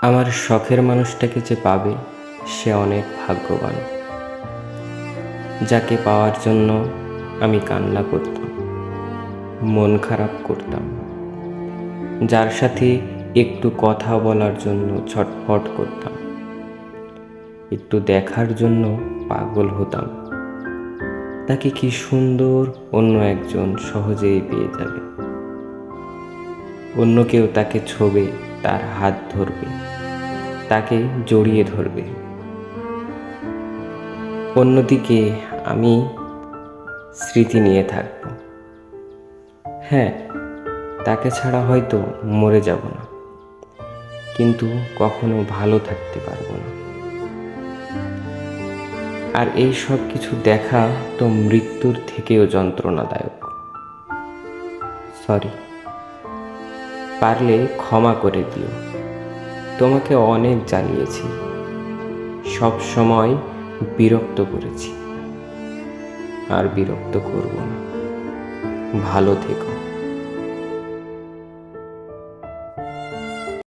আমার শখের মানুষটাকে যে পাবে, সে অনেক ভাগ্যবান। যাকে পাওয়ার জন্য আমি কান্না করতাম, মন খারাপ করতাম। যার সাথে একটু কথা বলার জন্য ছটফট করতাম। একটু দেখার জন্য পাগল হতাম। তাকে কি সুন্দর অন্য একজন সহজেই পেয়ে যাবে। অন্য কেউ তাকে ছোবে, তার হাত ধরবে, তাকে জড়িয়ে ধরবে। অন্যদিকে আমি স্মৃতি নিয়ে থাকব। হ্যাঁ তাকে ছাড়া হয়তো মরে যাব না, কিন্তু কখনো ভালো থাকতে পারব না। আর এই সব কিছু দেখা তো মৃত্যুর থেকেও যন্ত্রণাদায়ক। সরি। পারলে ক্ষমা করে দিও। তোমাকে অনেক জ্বালিয়েছি সব সময় বিরক্ত করেছি। আর বিরক্ত করব না। ভালো থেকো।